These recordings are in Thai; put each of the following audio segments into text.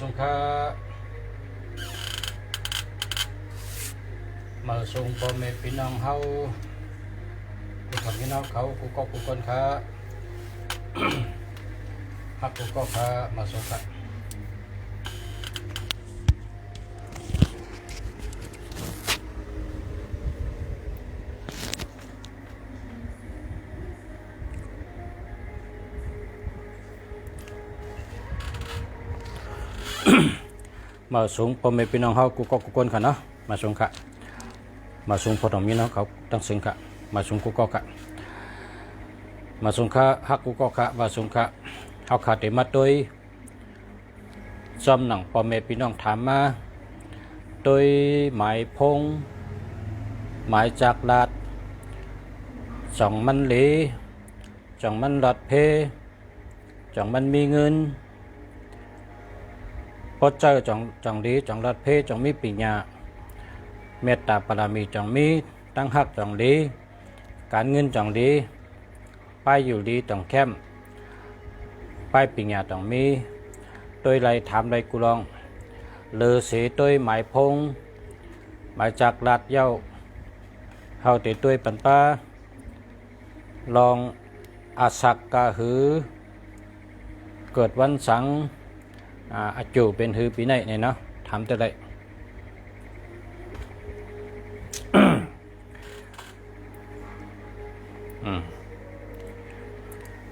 สงค่ะมาส่งพ่อแม่พี่น้องเฮาผู้ทำพี่น้องเขากูก็กูคนค่ะฮักกูก็ค่ะมาส่งค่ะ มาสูงพ่อแม่พี่น้องเฮากูก็กูคนค่ะเนาะมาสูงค่ะ มาสูงพ่อของพี่น้องเขาตั้งสิงค่ะ มาสูงกูก็ค่ะ มาสูงค่ะฮักกูก็ค่ะ มาสูงค่ะเฮาขาดได้มาโดยจอมหนังพ่อแม่พี่น้องถามมาโดยหมายพง หมายจากลาดจ่องมันเหลจ่องมันหลอดเพจองมันมีเงิน พระเจ้าจงจงดีจองรัดเพจองมีปัญญาเมตตาปรามีจองมีตั้งหักจองดีการเงินจองดีป้ายอยู่ดีต้องเข้มป้ายปัญญาต้องมีโดยไรถามไรกุลองเลอเสียโดยหมายพงหมายจากลาดเย้าเฮาติดด้วยปันป้าลองอาศักกาหือ เกิดวันสัง อาจูเป็นฮือปีไหนเนี่ยเนาะทำแต่ไร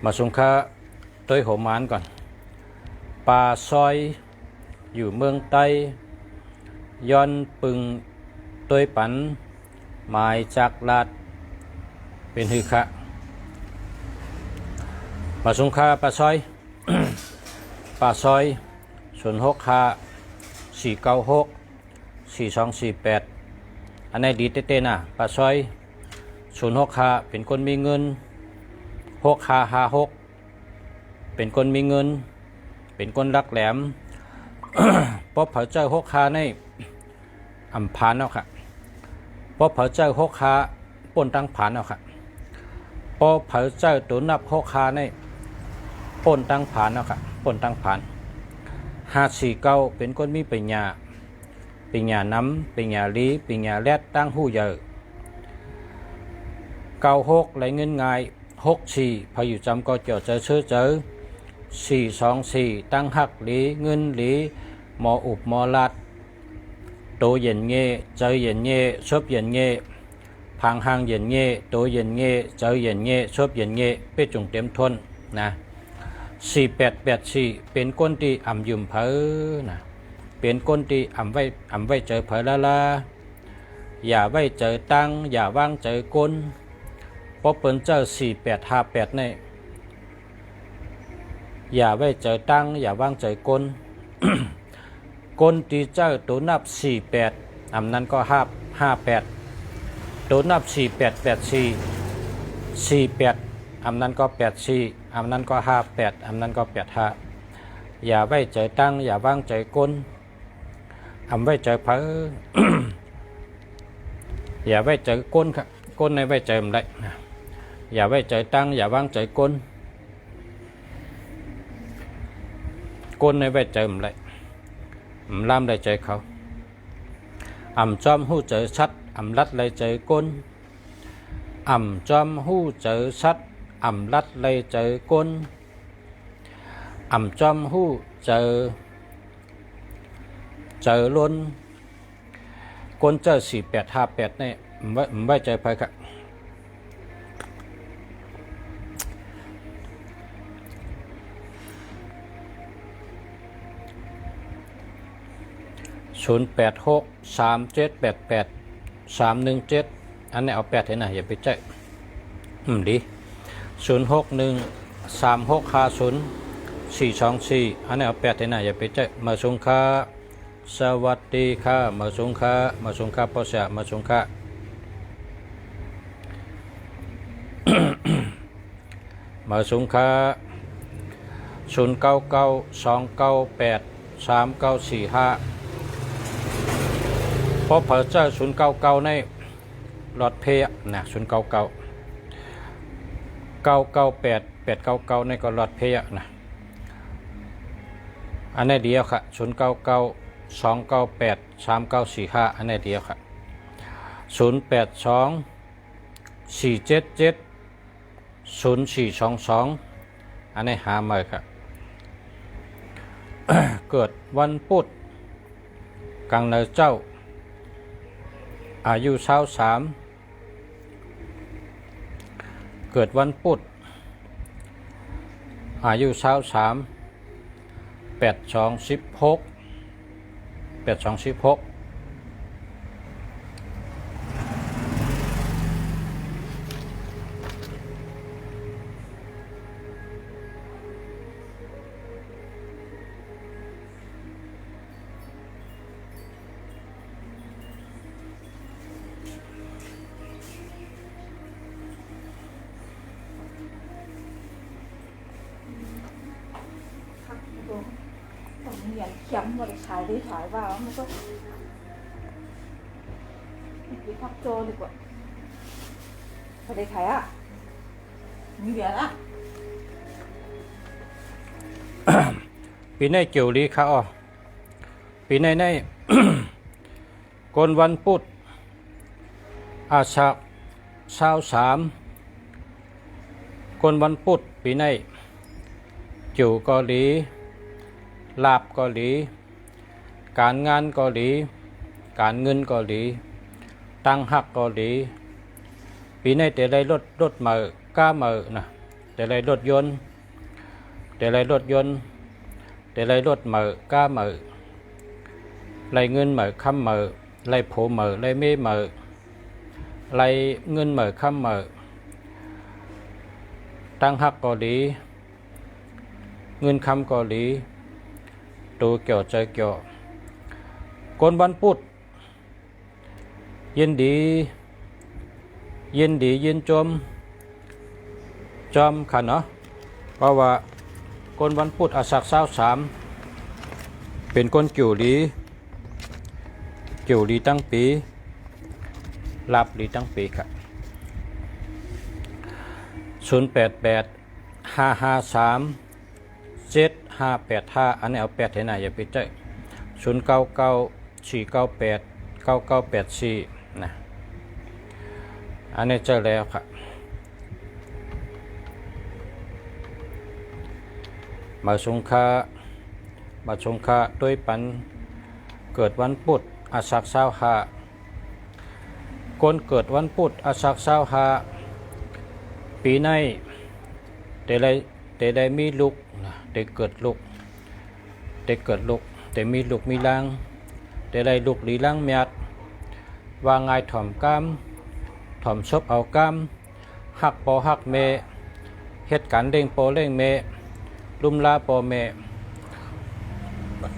มาสงค้าต้วยหัวหมานก่อนป่าซอยอยู่เมืองใต้ย้อนปึงต้วยปันหมายจากลาดเป็นฮือคะมาสงค้าป่าซอยป่าซอย ศูนย์หกห้าสี่เก้าหกสี่สองสี่แปดอันไหนดีเต้ๆนะป่าซอยศูนย์หกห้าเป็นคนมีเงินหกห้าห้าหกเป็นคนมีเงิน เป็นคนรักแหลมพบเผาเจ้าหกห้าในอัมพานเอาค่ะพบเผาเจ้าหกห้าปนตั้งผานเอาค่ะพบเผาเจ้าตัวนับหกห้าในปนตั้งผานเนาะครับป่นตั้งผาน หาสี่เก้าเป็นคนมีปัญญาปัญญาน้ำปัญญาลีปัญญาแรดตั้งหู้เยอะเก้าหกไหลเงินง่ายหกสี่พออยู่จำก็เจอเจอเชื้อเจอสี่สองสี่ตั้งหักหลีเงินหลีหมออุบหมอลัดโตเย็นเง่เจอเย็นเง่ชอบเย็นเง่พังหางเย็นเง่โตเย็นเง่เจอเย็นเง่ชอบเย็นเง่เป็จงเต็มทนนะ สี่แปดแปดสี่เป็นก้นที่อ่ำยืมเพอนะเป็นก้นที่อ่ำไว้อ่ำไว้เจอเพอละละอย่าไว้เจอตั้งอย่าว่างเจอก้นเพราะเปิ้นเจอสี่แปดห้าแปดนี่อย่าไว้เจอตั้งอย่าว่างเจอก้นก้นที่เจ้าตัวนับสี่แปดอ่ำนั้นก็ห้าห้าแปดตัวนับสี่แปดแปดสี่สี่แปด อำนั้นก็แปดสี่อำนั้นก็ห้าแปดอำนั้นก็แปดห้าอย่าไว้ใจตั้ง อย่าว่างใจก้นอำไว้ใจเพออย่าไว้ใจก้นครับก้นในไว้ใจมันได้อย่าไว้ใจตั้ง อย่าว่างใจก้นก้นในไว้ใจมันได้อำล่ามได้ใจเขาอำจอมหู้ใจชัดอำลัดเลยใจก้นอ่ำจอมหู้เจอชัด อ่ำลัดเลยเจอก้นอ่ำจอมหู้เจอ เจอล้นก้นเจอสี่แปดห้าแปดเนี่ไว้ไว้ใจไปครับศูนย์แปดหกสามเจ็ดแปดแปดสามหนึ่งเจ็ดอันนี้เอาแปดเห็นนะอย่าไปใจอืมดี ศูนย์หกหนึ่งสามหกห้าศูนย์สี่สองสี่อันนี้เอาแปดเห็นนอย่าไปใจมาสงค่าสวัสดีค่ะมาสงค่ามาสงค่าพ่อเมาสงค่ามาสงค่าศูนย์เก้าเก้าสองเก้าแปดสามเก้าสี่ห้าพอเผอเจ้าศูนย์เก้าเก้าในหลอดเพะนะศูนย์เก้าเก้า เก้าเก้าแปดแปดเก้าเก้าในก็หลอดเพยะนะอันนี้เดียวค่ะศูนย์เก้าเก้าสองเก้าแปดสามเก้าสี่ห้าอันนี้เดียวค่ะศูนย์แปดสองสี่เจ็ดเจ็ดศูนย์สี่สองสองอันนี้หาใหม่ค่ะเกิดวันพุธกลางเนเจ้า อายุเช้าสาม เกิดวันพุธอายุเช้าสามแปดสองสิบหกแปดสองสิบหก เขียนเขียมหมดขายได้ขายว่ามันก็ดีพักโจดีกว่าพอได้ขายอะมีเหรียญอะปีในเกี่ยวลีค่ะอ๋อปีในในกนวันพุธอาชาช้าสามกนวันพุธปีในจิวเกาหลี ลาบกาหลีการงานกาหลีการเงินกาหลีตั้งหักกาหลีปีในแต่ได้รถรถมาก้ามานะแต่ได้รถยนต์แต่ได้รถยนต์แต่ได้รถมาก้ามาไล่เงินมาคำมาไล่โผมาไล่เมมาไล่เงินมาคำมาตั้งหักกาหลีเงินคำเกา ตัวเกี่ยวใจเกี่ยวคนวันพุธยินดี ยินดียินจม จอมค่ะเนาะเพราะว่าคนวันพุธอาศักเศร้าสามเป็นคนเกี่ยวดีเกี่ยวดีตั้งปีลาบดีตั้งปีค่ะศูนย์แปดแปด ห้าแปดห้าอันนี้เอาแปดให้หน่อยอย่าไปเจอศูนย์เก้าเก้าสี่เก้าแปดเก้าเก้าแปดสี่นะอันนี้เจอแล้วครับมาสงค่ามาสงค่าด้วยปันเกิดวันพุธอาศักเศร้าหาคนเกิดวันพุธอาศักเศร้าหาปีในแต่ไรแต่ได้มีลูก นะได้เกิดลูกได้เกิดลูกแต่มีลูกมีล่างแต่ได้ลูกหลีล่างเมียดว่าง่ายถ่อมกล้ามถ่อมชบเอากล้ามหักปอหักเมเหตุการณ์เด้งโปเร่งเมลุมลาปอเม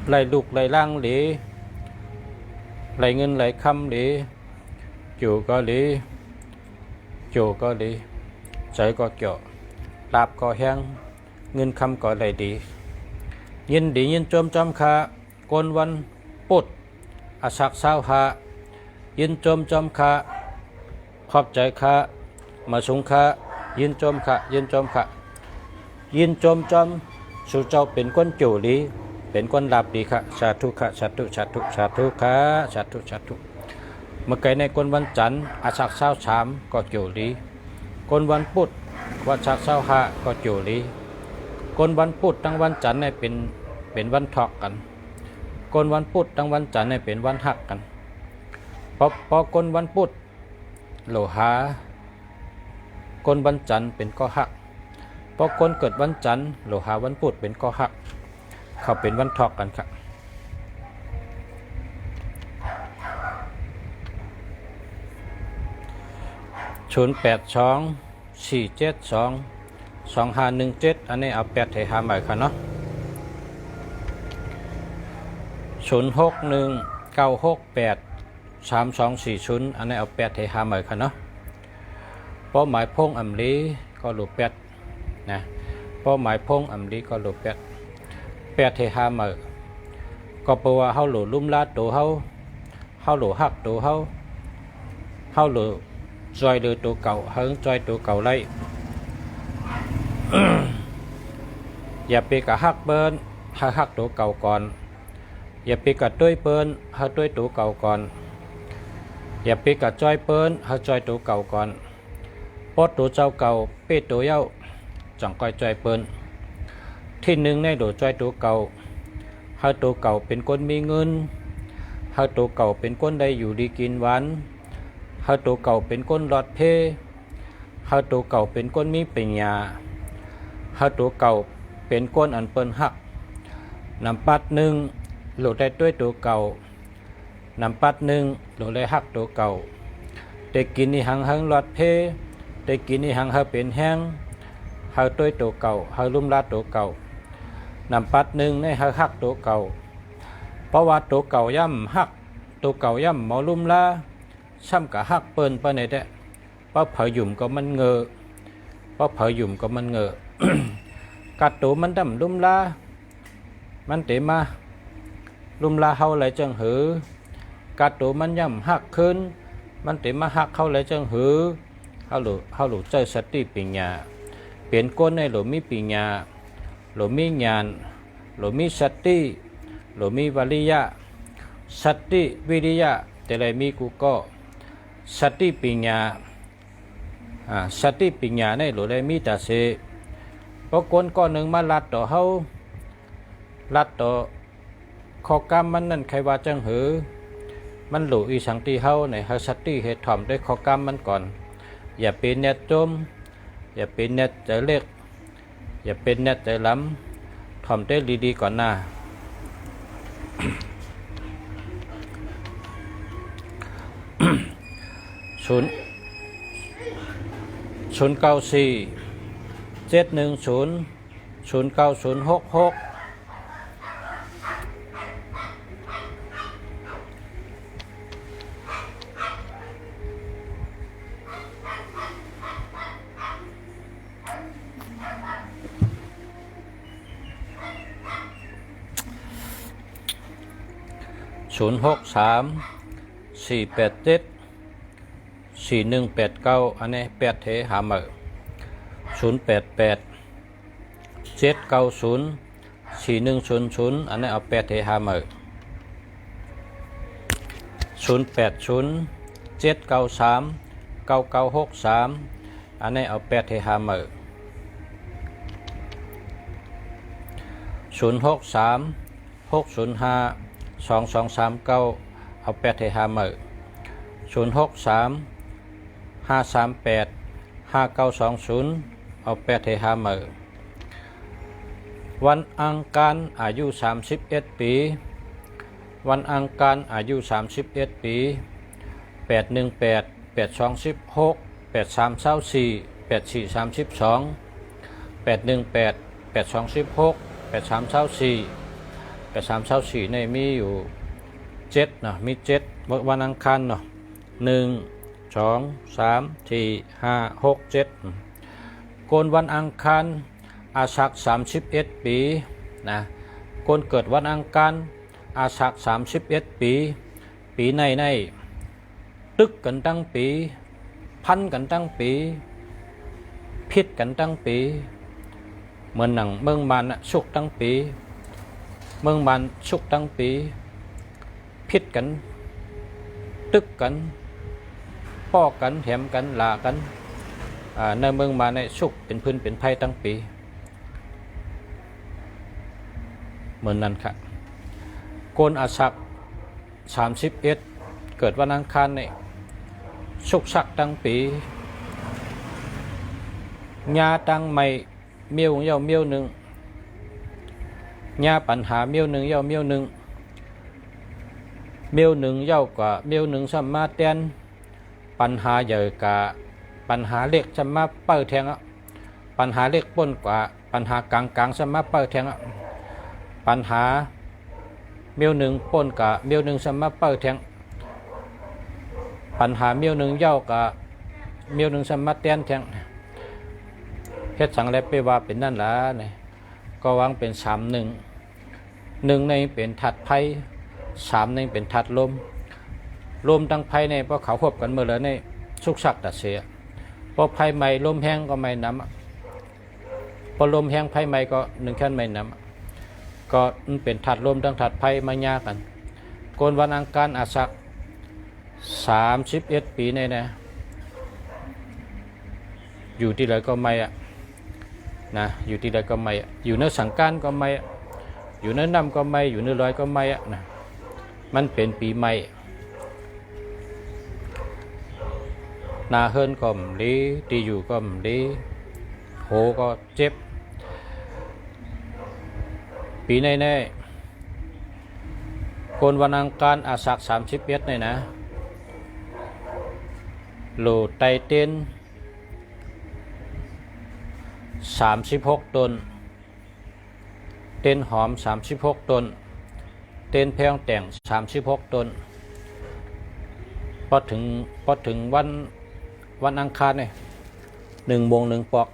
ไล่ลูกไล่ล่างหลีไล่เงินไล่คำหลีจู่ก็หลีจู่ก็หลีใจก็เกี่ยวลาบก็แห้ง เงินคำก็ได้ดี ยินดียินจมจอมคาโกนวันปุดอาศักเศร้าหายินจมจอมคาขอบใจคามาสุงคายินจมคะยินจมคะยินจมจอมสู่เจ้าเป็นคนจู่ดีเป็นคนลาบดีค่ะสาธุค่ะสาธุสาธุสาธุค่ะสาธุสาธุเมื่อไกในคนวันจันทร์อาศักเศร้าสามก็จู่ดีคนวันพุธวันชักเศร้าหะก็จูลี คนวันพุธตั้งวันจันทร์เนี่ยเป็นเป็นวันทอกกันคนวันพุธตั้งวันจันทร์เนี่ยเป็นวันหักกันพอพอคนวันพุธโลหาคนวันจันทร์เป็นก็หักพอคนเกิดวันจันทร์โลหาวันพุธเป็นก็หัก เขาเป็นวันทอกกันครับศูนย์แปดสองสี่เจ็ดสอง สองห้าหนึ่งเจ็ดอันนี้เอาแปดให้หาใหม่ค่ะเนาะศูนย์หกหนึ่งเก้าหกแปดสามสองสี่ศูนย์อันนี้เอาแปดให้หาใหม่ค่ะเนาะเป้าหมายพงอำลีก็หลุดแปดนะเป้าหมายพงอำลีก็หลุดแปดแปดให้หาใหม่ก็แปลว่าเฮาหลุดลุ่มลาดตัวเฮาเฮาหลุดหักตัวเฮาเฮาหลุดจอย đưa tụ cầu hơn joi tụ cầu lấy อย่าไล่ อย่าปกับฮักเบิร์นหาฮักตัวเก่าก่อน อย่าไปกัดด้วยเปิ้นหาด้วยตัวเก่าก่อน อย่าไปกัดจ้อยเปิ้นหาจ้อยตัวเก่าก่อนปดตัวเจ้าเก่าเป้ตัวเย้าจังก้อยจ้อยเปิ้นที่หนึ่งในโดจ้อยตัวเก่าหาตัวเก่าเป็นคนมีเงินหาตัวเก่าเป็นคนได้อยู่ดีกินหวานหาตัวเก่าเป็นคนหลอดเพหาตัวเก่าเป็นคนมีปัญญาหาตัวเก่า เป็นคนอันเปิ้นหักนำปัดหนึ่งโหลดได้ด้วยตัวเก่านำปัดหนึ่งโหลดได้หักตัวเก่าได้กินนี่หังหังหลอดเพได้กินนี่หังเฮาเป็นแห้งเฮาด้วยตัวเก่าเฮาลุ่มลาดตัวเก่านำปัดหนึ่งในเฮาหักตัวเก่าเพราะว่าตัวเก่าย่ำหักตัวเก่าย่ำมอลุ่มลาช่ำกะหักเปิ้นปะในแดะเพราะเผยหยุ่มก็มันเงอเพราะเผยหยุ่มก็มันเงอ กัดตัวมันดำลุ่มลามันเตมาลุ่มลาเฮาไหลจังหือกัดตัวมันย่ำหักขึ้น มันเตมาหักเข้าไหลจังหือเฮาหลูเฮาหลูใจสติปัญญาเปลี่ยนก้นในหลูมีปัญญาหลูมีญาณหลูมีสติหลูมีวริยะสติวิริยะแต่ไรมีกูก็สติปัญญาอ่าสติปัญญาในหลูได้มีแต่เส พราะคนก้อนหนึ่งมาลัดต่อเฮาลัดต่อขอกรรมมันนั่นใครว่าจังหือ มันหลูอีสังตีเฮาในเฮาสติเหตุถ่อมด้วยขอกรรมมันก่อน อย่าเป็นเน็ตจม อย่าเป็นเน็ตใจเล็ก อย่าเป็นเน็ตใจล้ำถ่อมได้ดีๆก่อนหน้าศูนย์ศูนย์เก้าสี่ เจ็ดหนึ่งศูนย์ศูนย์เก้าศูนย์หกหกศูนย์หกสามสี่แปดเจ็ดสี่หนึ่งแปดเก้าอันนี้แปดเทหาเมอร์ 088 790 4100 อันนี้เอา8เทหามือ080 793 9963 อันนี้เอา8เทหามือ063 605 2239 เอา8เทหามือ063 538 5920 เอาแปดให้หามือวันอังคารอายุ 31 ปี วันอังคารอายุ 31 ปี 818 826 8324 8432 818 826 8324 8324ในมีอยู่7เนาะมี7วันอังคารเนาะ1 2 3 4 5 6 7 โกนวันอังคารอาศักสามสิบเอ็ดปีนะโกนเกิดวันอังคารอาศักสามสิบเอ็ดปี ปีในในตึกกันตั้งปี พันกันตั้งปี พิษกันตั้งปี เหมือนหนังเมืองมันสุกตั้งปี เมืองมันสุกตั้งปี พิษกัน ตึกกันป้อกันแถมกันลากัน ในเมืองมาในสุกเป็นพื้นเป็นไพ่ตั้งปีเหมือนนั้นครับโกนอาศักสามสิบเอ็ดเกิดวันอังคารในสุกสักตั้งปีญาตั้งไม่เมียวเย่าเมียวหนึ่งญาปัญหาเมียวหนึ่งเย่าเมียวหนึ่งเมียวหนึ่งเย่ากว่าเมียวหนึ่งสัมมาเตียนปัญหาใหญ่กะ ปัญหาเล็กจะมาเปิดแทงอะปัญหาเล็กป้นกว่า ปัญหากลางกลางจะมาเปิดแทงอะปัญหาเมียวหนึ่งป้นกะเมียวหนึ่งจะมาเปิดแทง ปัญหาเมียวหนึ่งเย่ากะเมียวหนึ่งจะมาเตียนแทงเฮ็ดสังแลไปว่าเป็นนั่นละเนี่ยก็วางเป็นสามหนึ่งหนึ่งในเป็นถัดไพ่สามในเป็นถัดลมลมตั้งไพ่ในเพราะเขาควบกันเมื่อแล้วในสุกสักตัดเสีย อไพ่ใหม่ลมแห้งก็ไม่น้ำพอลมแห้งไพ่ใหม่ก็หนึ่งแค่ไม่น้ำก็มันเป็นถัดลมดังถัดไพ่มายากันโกนวันอังคารอาศักสามสิบเอ็ดปีในนะอยู่ที่ไหนก็ไม่อะนะอยู่ที่ไหนก็ไม่อะอยู่ในสังการก็ไม่อะอยู่ในน้ำก็ไม่อยู่ในลอยก็ไม่อะนะมันเป็นปีใหม่ นาเฮิรนก็มลีตีอยู่ก็มลีโหก็เจ็บ ปีในแน่ๆคนวันอังคารอาศักสามสิบเอ็ดเนี่ยนะโหลไตเต้นสามสิบหกตน เต้นหอมสามสิบหกตน เต้นแพงแต่งสามสิบหกตนพอถึงพอถึงวัน วันอังคารเนี่ยหนึ่งโมงหนึ่งปอก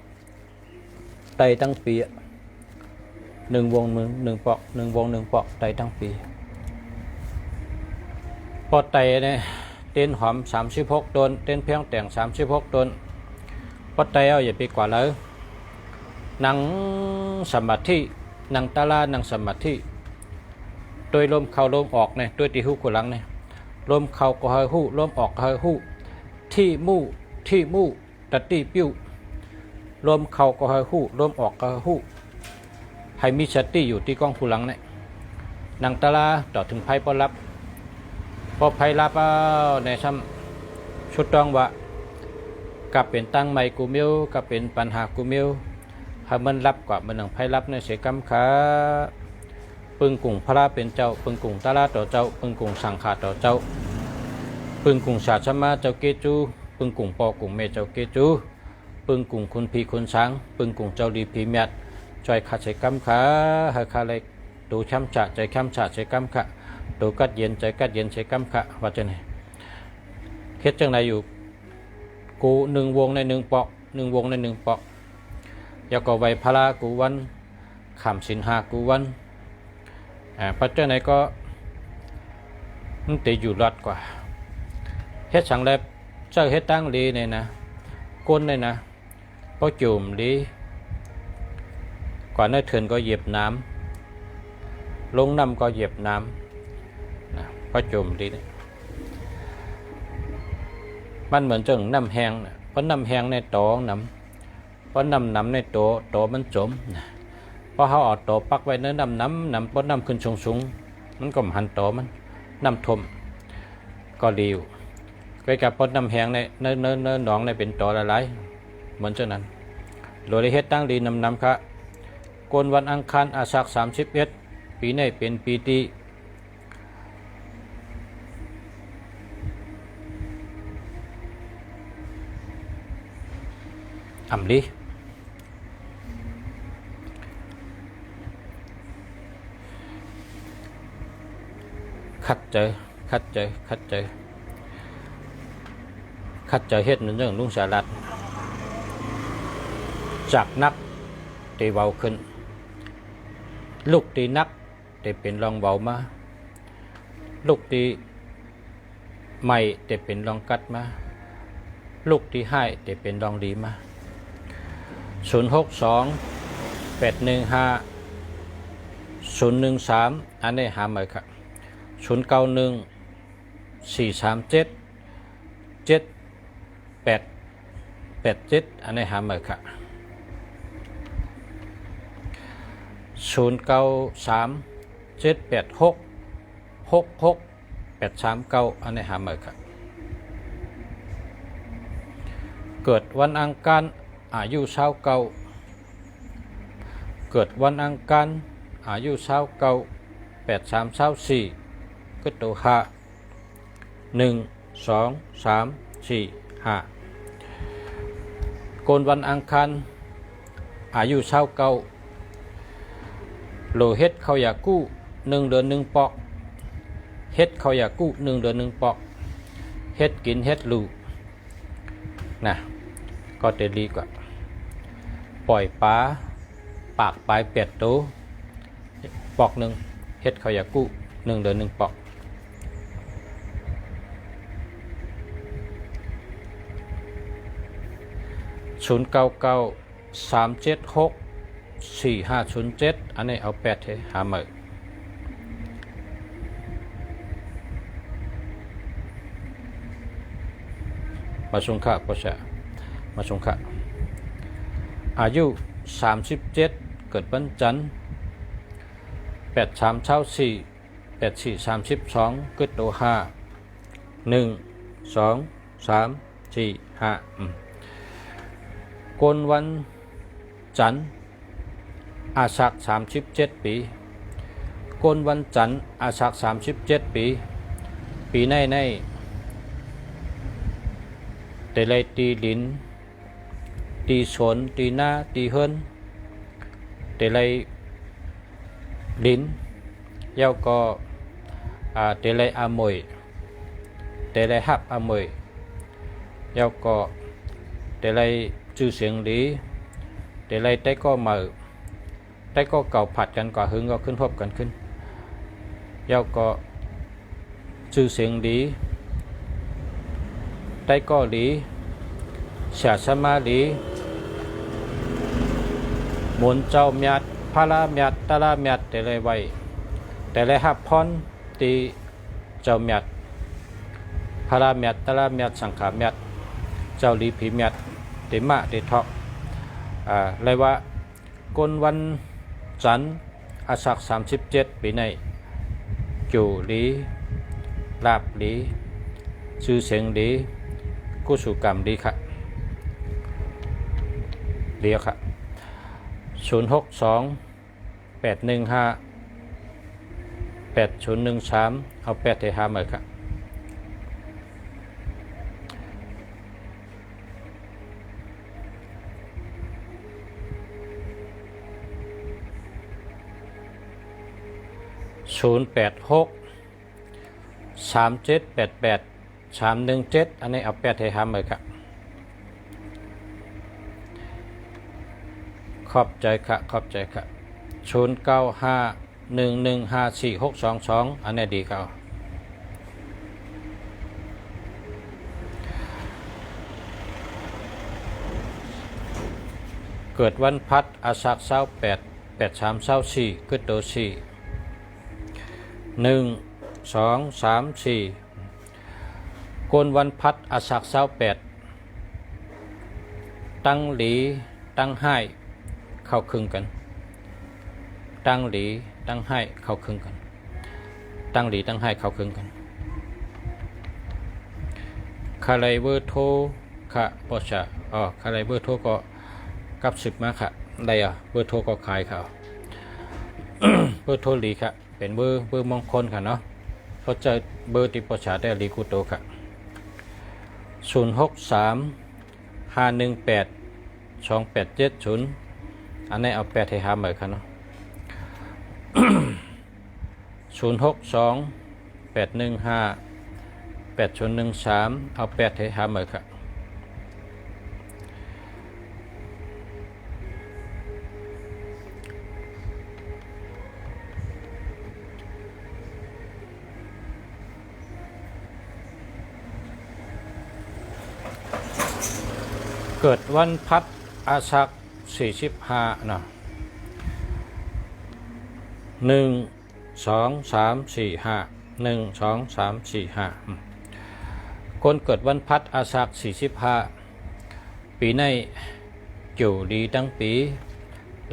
ไตตั้งปีอะหนึ่งวงหนึ่งหนึ่งปอกหนึ่งวงหนึ่งปอกไตทั้งปี พอไตเนี่ยเต้นหอมสามสิบหกต้นเต้นเพียงแต่งสามสิบหกต้นพอไตเอาอย่าไปกว่าเลยนังสมาธินังตาลานังสมาธิโดยลมเข้าลมออกเนี่ยด้วยตีหูขุหลังเนี่ยลมเข้าก็เฮหูลมออกเฮหูที่มู่ ที่มู่ตัดตีปิ้วลมเข้าก็เฮยหูลมออกก็เฮยหูให้มีสติอยู่ที่กล้องผู้หลังเนี่ยนางตาลาต่อถึงไพ่ปอรับพอไพ่รับเอาในซ้ำชุดตองว่ากับเป็นตั้งใหม่กูมิวกับเป็นปัญหากูมิวให้มันรับกว่ามันหนังไพ่รับในเสกรรมขาปึงกุ่งพระเป็นเจ้าปึงกุ่งตาลาต่อเจ้าปึงกุ่งสังขาต่อเจ้าปึงกุ่งศาสมาเจ้าเกจู ปึงกุ่งปอกุ่งเมเจ้าเกจูปึงกุ่งคุณพีคุณช้างปึงกุ่งเจ้าดีพีเมียดช่วยขัดใจกำขาหาคาเล็กดูช้ำฉะใจช้ำฉะใจกำขะดูกัดเย็นใจกัดเย็นใจกำขะว่าจะไหนเฮ็ดจังไรอยู่กูหนึ่งวงในหนึ่งปอกหนึ่งวงในหนึ่งปอกยากก็ไว้พลากูวันขำสินหากูวันอ่าปัจจัยไหนก็มันตีอยู่รอดกว่าเฮ็ดสังแลบ เจ้าเฮ็ดตั้งลีเนี่ยนะก้นเนี่ยนะพอจุ่มลีก่อนหน้าเทินก็เหยียบน้ำลงน้ำก็เหยียบน้ำนะเพราะจมดีมันเหมือนจังน้ำแห้งนะเพราะน้ำแห้งในโตน้ำเพราะน้ำน้ำในโตโตมันจมนะเพราะเขาเอาโตปักไว้ในน้ำน้ำน้ำเพราะน้ำขึ้นสูงสูงๆมันก็หันโตมันน้ำทมก็ดีอยู่ ใกล้กับพราะน้ำแหงในเนื้อเนื้อเนื้อหนองในเป็นโตละลายเหมือนเช่นนั้นโดยเฮ็ดตั้งดีน้ำน้ำครับกนวันอังคารอาศักสามสิบเอ็ดปีนี้เป็นปีที่อ่ำลีคัดเจอคัดเจอคัดเจอ คัดเจเฮ็ดในเรื่องลุงสารัดจากนักตีเบาขึ้น ลูกตีนักแต่เป็นรองเบามา ลูกตีใหม่แต่เป็นรองกัดมา ลูกตีให้แต่เป็นรองดีมาศูนย์หกสองแปดหนึ่งห้าศูนย์หนึ่งสามอันนี้หาใหม่ครับศูนย์เก้าหนึ่งสี่สามเจ็ดเจ็ด แปดแปดเจ็ดอันนี้หาใหม่ครับศูนย์เก้าสามเจ็ดแปดหกหกหกแปดสามเก้าอันนี้หามือครับเกิดวันอังคารอายุเช้าเก้าเกิดวันอังคารอายุเช้าเก้าแปดสามเช้าสี่ก็ตัวห้าหนึ่งสองสามสี่ห้า กนวันอังคารอายุเช้าเก้าโลเฮ็ดเขาอยากกู้หนึ่งเดือนหนึ่งปอกเฮ็ดเขาอยากกู้หนึ่งเดือนหนึ่งปอกเฮ็ดกินเฮ็ดลูกนะก็เตดีกว่าปล่อยปลาปากปลายเป็ดโตปอกหนึ่งเฮ็ดเขาอยากกู้หนึ่งเดือนหนึ่งปอก ศูนย์เก้าเก้าสามเจ็ดหกสี่ห้าศูนเจ็ดอันนี้เอาแปดให้หาเมอมาสงฆะก็จะมาสงฆะอายุ 37 เกิดปันจันแปดสามเช้าสี่แปดสี่สามสิบสองเกิดตัวห้าหนึ่งสองสามสี่ห้า คนวันจันทร์อาชัก37 ปีคนวันจันทร์อาชัก37 ปี ปีในในแต่เลยตีดิน ตีสวนตีหน้าตีเฮินแต่เลยดินยาวก็อ่าแต่เลยอามวยแต่เลยหับอามวยยาวก็แต่เลย ชื่อเสียงดีแต่ไรได้ก็มาได้ก็เก่าผัดกันกว่าหึงก็ขึ้นพบกันขึ้นยาวก็ชื่อเสียงดีได้ก็ดีเสียสมาดีหมุนเจ้าเมียดพาราเมียดตาลาเมียดแต่เลยไว้ แต่เลยหับพรตีเจ้าเมียดพาราเมียดตาลาเมียดสังขาเมียดเจ้าลีผีเมียด ติมะติทอกอ่าเลยว่ากนวันจันทร์อาศักสามสิบเจ็ดปีในจูลีลาบลีชื่อเสียงดีกุศลกรรมดีค่ะเดียวค่ะศูนย์หกสองแปดหนึ่งห้าแปดศูนย์หนึ่งสามเอาแปดเทห้ามาครั 086 3788 317 อันนี้เอาแปดให้ทำเลยครับ ขอบใจค่ะขอบใจค่ะ095 1154622 อันนี้ดีครับเกิดวันพัดอาศักเศร้าแปดแปดสามเศร้าสี่กึดโดสี่ หนึ่งสองสามสี่โกนวันพัดอศักเศร้าแปดตั้งหลีตั้งให้ เข้าครึ่งกัน ตั้งหลีตั้งให้เข้าครึ่งกัน ตั้งหลีตั้งให้เข้าครึ่งกันคาไลเบอร์โทค่ะปอชะอ๋อคาไลเบอร์โทก็กับสิบมาค่ะได้อะเบอร์โทก็ขายค่ะเบอร์โทหลีค่ะ เป็นเบอร์เบอร์มงคลค่ะเนาะเพราจะเบอร์ติปอชาได้หลีกูโตค่ะศูนย์หกสามห้าหนึ่งแปดสองแปดเจ็ดฉุดอันนี้เอาแปดให้หาเหมือนกันเนาะศูนย์หกสองแปดหนึ่งห้าแปดศูนย์หนึ่งสามเอาแปดให้หาเหมือน เกิดวันพัดอาศักสี่สิบห้าเนาะหนึ่งสองสามสี่ห้าหนึ่งสองสามสี่ห้าคนเกิดวันพัดอาศักสี่สิบห้าปีในอยู่ดีตั้งปี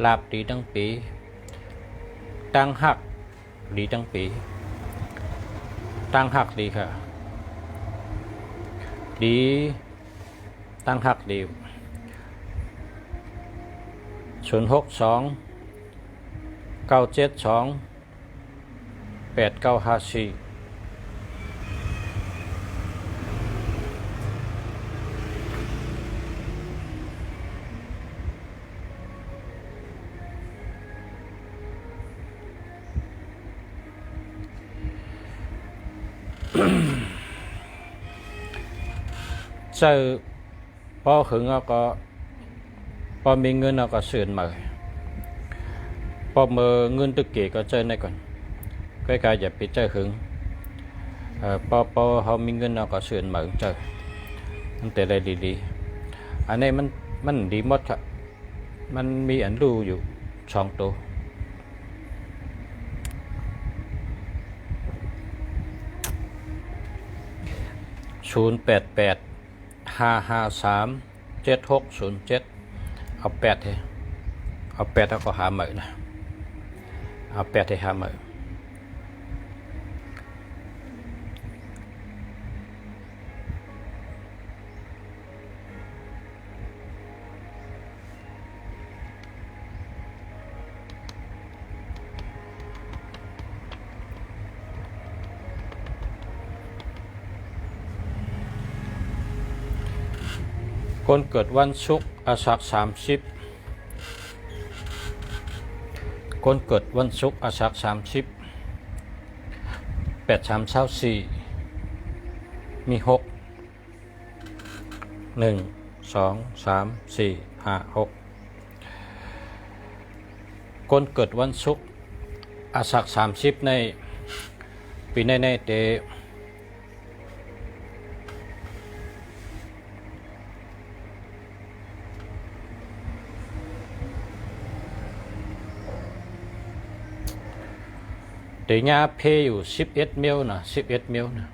ลาบดีตั้งปี ตั้งหักดีตั้งปี ตั้งหักดีค่ะ ดี ตั้งหักดี ศูนย์หกสองเก้าเจ็ดสองแปดเก้าห้าสี่เจอพอถึงเราก็ พอมีเงินเราก็ซื้อมาพอมือเงินตึกเก๋ก็เจอในก่อนใกล้ๆอย่าไปเจอหึงพอพอเขามีเงินเราก็ซื้อมาเจอมันแต่อะไรดีๆอันนี้มันมันดีหมดครับมันมีอันรูอยู่ช่องตัวศูนย์แปดแปดห้าห้าสาม เอาแปดเถอะเอาแปดแล้วก็หาเหมยนะเอาแปดให้หาเหมย คนเกิดวันศุกร์อาสักสามสิบคนเกิดวันศุกร์อาสักสามสิบแปดสามเช้าสี่มีหกหนึ่งสองสามสี่ห้าหกคนเกิดวันศุกร์อาสักสามสิบในปีในในเต เดี๋ยวนี้เพย์อยู่สิบเอ็ดมิลนะสิบเอ็ดมิลนะ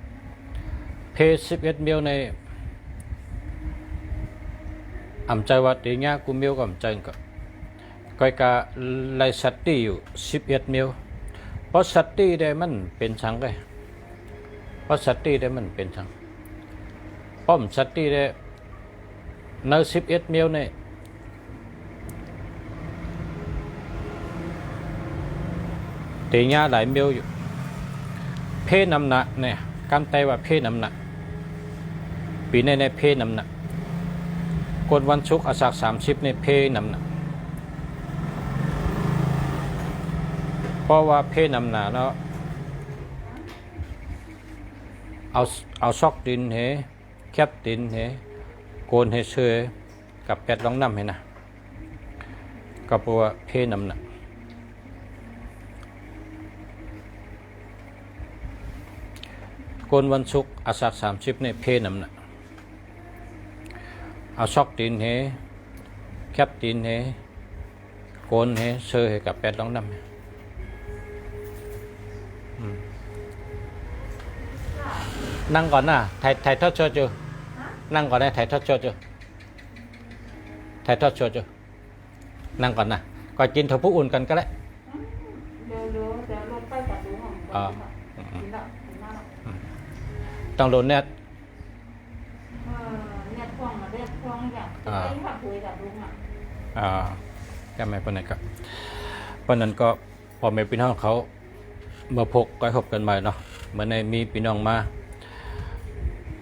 เพย์สิบเอ็ดมิลในอำใจว่าเดี๋ยวนี้กูมิลก็อำใจก็ก็กะไลสัตตี้อยู่สิบเอ็ดมิลเพราะสัตตี้ได้มันเป็นชังไงเพราะสัตตี้ได้มันเป็นชังป้อมสัตตี้ได้ในสิบเอ็ดมิลใน ตีญาหลายเมลอยู่ เพศน้ำหนักเนี่ยการไตว่าเพศน้ำหนักปีในในเพศน้ำหนักกนวันศุกอาสาสามสิบในเพศน้ำหนักเพราะว่าเพศน้ำหนักแล้วเอาเอาซอกดินเหแคบดินเหโกนเหเชยกับแปดรองน้ำให้นะก็เพราะว่าเพศน้ำหนัก กนวันศุกร์อาสักสามสิบในเพนำนะเอาซอกตีนเฮแคบตีนเฮโกนเฮเซอร์เฮกับแปดลองดำอืมนั่งก่อนนะถ่ายถ่ายทอดโชว์จูนั่งก่อนนะถ่ายทอดโชว์จูถ่ายทอดโชว์จูนั่งก่อนนะก่อนกินถั่วผู้อุ่นกันก็ได้เร็วๆเดี๋ยวลงไปตัดดูหอม ต้องโดนแนทเออเนี่ยคล้องมาเรียกคล้องอย่างอ่าไอ้ผักคุยตัดดูอะอ่าแก้ไม่ปานนั้นก็ปานนั้นก็พอแม่พี่น้องเขามาพกก็พบกันใหม่เนาะเมื่อในมีพี่น้องมา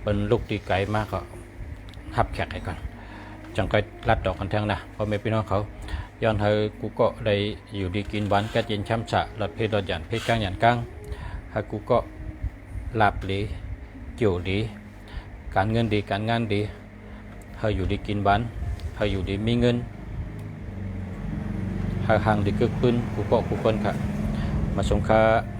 เป็นลูกตีไก่มากก็หับแขกให้ก่อนจังก็รัดดอกกันแทงนะพอแม่พี่น้องเขาย้อนเธอกูก็ได้อยู่ดีกินหวานกัดเย็นช้ำฉะหลัดเพลดหยันเพลกลางหยันกลางให้กูก็ลาบหลี เกี่ยวดี การเงินดีการงานดีเธออยู่ดีกินบ้านเธออยู่ดีมีเงินห่างดีกึกปืนกูก็กูคนค่ะ มาสงค้าะ